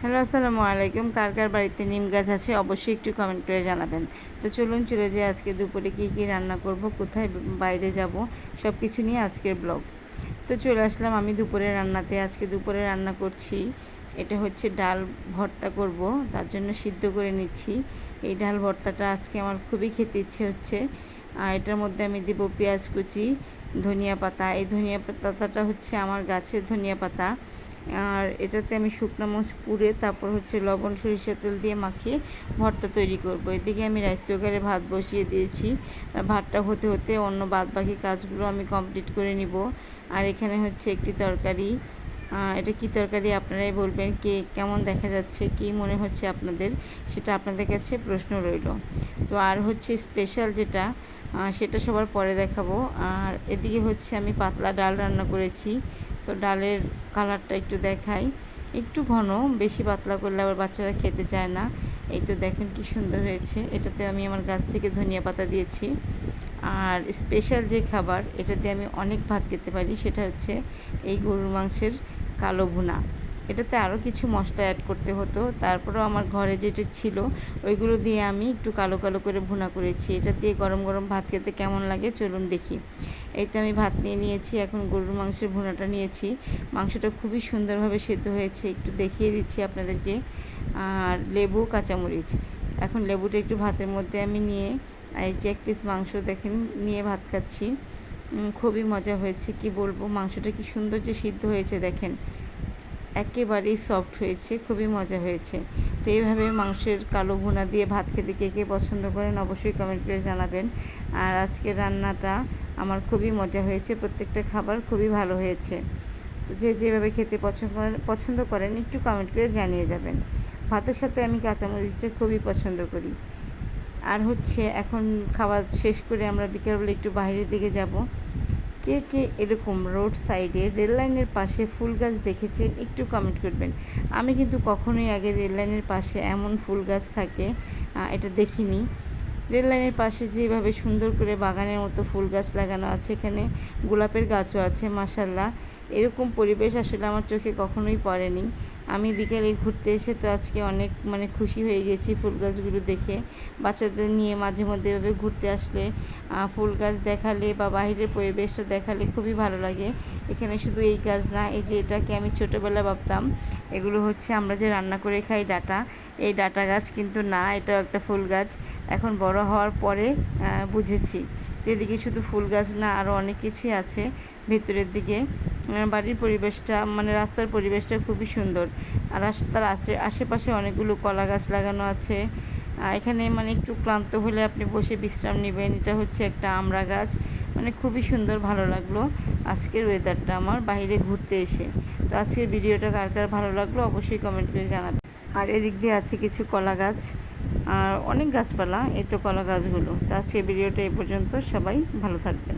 Hello, আসসালামু আলাইকুম। কার কার বাড়িতে নিম গাছ আছে অবশ্যই একটু কমেন্ট করে জানাবেন। তো চলুন চলে যাই আজকে দুপুরে কী কী রান্না করব, কোথায় বাইরে যাব সব কিছু নিয়ে আজকের ব্লগ। তো চলে আসলাম আমি দুপুরে রান্নাতে। আজকে দুপুরে রান্না করছি, এটা হচ্ছে ডাল ভর্তা করব, তার জন্য সিদ্ধ করে নিচ্ছি। এই ডাল ভর্তাটা আজকে আমার খুবই খেতে ইচ্ছে হচ্ছে। আর এটার মধ্যে আমি দিব পেঁয়াজ কুচি, ধনিয়া পাতা। এই ধনিয়া পাতাটা হচ্ছে আমার গাছের ধনিয়া পাতা। আর এটাতে আমি শুকনো মাছ পুড়ে তারপর হচ্ছে লবণ সরিষা তেল দিয়ে মাখিয়ে ভর্তা তৈরি করব। এদিকে আমি রাইস কুকারে ভাত বসিয়ে দিয়েছি। ভাতটা হতে হতে অন্য বাদ বাকি কাজগুলো আমি কমপ্লিট করে নিব। আর এখানে হচ্ছে একটি তরকারি। এটা কি তরকারি আপনারাই বলবেন? কে, কেমন দেখা যাচ্ছে? কি মনে হচ্ছে আপনাদের? সেটা আপনাদের কাছে প্রশ্ন রইল। তো আর হচ্ছে স্পেশাল যেটা সেটা সবার পরে দেখাবো। আর এদিকে হচ্ছে আমি পাতলা ডাল রান্না করেছি। তো ডালের কালারটা একটু দেখাই। একটু ঘন, বেশি পাতলা করলে আবার বাচ্চারা খেতে চায় না। এই তো দেখেন কি সুন্দর হয়েছে। এটাতে আমি আমার গাছ থেকে ধনিয়া পাতা দিয়েছি। আর স্পেশাল যে খাবার, এটাতে আমি অনেক ভাত খেতে পারি, সেটা হচ্ছে এই গরুর মাংসের কালো ভুনা। এটাতে আরও কিছু মশলা অ্যাড করতে হতো। তারপরেও আমার ঘরে যেটা ছিল, ওইগুলো দিয়ে আমি একটু কালো কালো করে ভুনা করেছি। এটা দিয়ে গরম গরম ভাত খেতে কেমন লাগে চলুন দেখি। এই তো আমি ভাত নিয়ে নিয়েছি, এখন গরুর মাংসের ভুনাটা নিয়েছি। মাংসটা খুবই সুন্দরভাবে সেদ্ধ হয়েছে, একটু দেখিয়ে দিচ্ছি আপনাদেরকে। আর লেবু, কাঁচামরিচ। এখন লেবুটা একটু ভাতের মধ্যে আমি নিয়ে এই যে এক পিস মাংস দেখেন, নিয়ে ভাত খাচ্ছি। খুবই মজা হয়েছে, কি বলব? মাংসটা কি সুন্দর যে সিদ্ধ হয়েছে দেখেন। একেবারেই সফট হয়েছে, খুবই মজা হয়েছে। তো এইভাবে মাংসের কালো ভুনা দিয়ে ভাত খেতে কে কে পছন্দ করেন অবশ্যই কমেন্ট করে জানাবেন। আর আজকের রান্নাটা আমার খুবই মজা হয়েছে, প্রত্যেকটা খাবার খুবই ভালো হয়েছে। তো যে যেভাবে খেতে পছন্দ করেন পছন্দ করেন, একটু কমেন্ট করে জানিয়ে যাবেন। ভাতের সাথে আমি কাঁচামরিচটা খুবই পছন্দ করি। আর হচ্ছে এখন খাবার শেষ করে আমরা বিকেলবেলা একটু বাইরের দিকে যাব। কে কে এরকম রোড সাইডে রেল লাইনের পাশে ফুল গাছ দেখেছেন একটু কমেন্ট করবেন। আমি কিন্তু কখনোই আগে রেল লাইনের পাশে এমন ফুল গাছ থাকে এটা দেখিনি। রেল লাইনের পাশে যেভাবে সুন্দর করে বাগানের মতো ফুল গাছ লাগানো আছে, এখানে গোলাপের গাছও আছে মাসাল্লাহ এরকম পরিবেশ আসলে আমার চোখে কখনোই পড়েনি। আমি বিকেলে ঘুরতে এসে তো আজকে অনেক মানে খুশি হয়ে গেছি ফুল গাছগুলো দেখে। বাচ্চাদের নিয়ে মাঝে মধ্যে এভাবে ঘুরতে আসলে ফুল গাছ দেখালে বা বাইরের পরিবেশটা দেখালে খুবই ভালো লাগে। এখানে শুধু এই গাছ না, এই যে এটাকে আমি ছোটোবেলা ভাবতাম, এগুলো হচ্ছে আমরা যে রান্না করে খাই ডাটা, এই ডাটা গাছ কিন্তু না, এটাও একটা ফুল গাছ। এখন বড় হওয়ার পরে বুঝেছি। এদিকে শুধু ফুল গাছ না আরও অনেক কিছুই আছে। ভেতরের দিকে বাড়ির পরিবেশটা মানে রাস্তার পরিবেশটা খুবই সুন্দর। আর রাস্তার আশে আশেপাশে অনেকগুলো কলা গাছ লাগানো আছে। এখানে মানে একটু ক্লান্ত হলে আপনি বসে বিশ্রাম নেবেন। এটা হচ্ছে একটা আমড়া গাছ। মানে খুবই সুন্দর, ভালো লাগল আজকের ওয়েদারটা আমার বাইরে ঘুরতে এসে। তো আজকের ভিডিওটা কার কার ভালো লাগল অবশ্যই কমেন্ট করে জানাবেন। আর এদিক দিয়ে আছে কিছু কলা গাছ আর অনেক গাছপালা, এই তো কলা গাছগুলো তো আজকের ভিডিওটা এই পর্যন্ত। সবাই ভালো থাকবেন।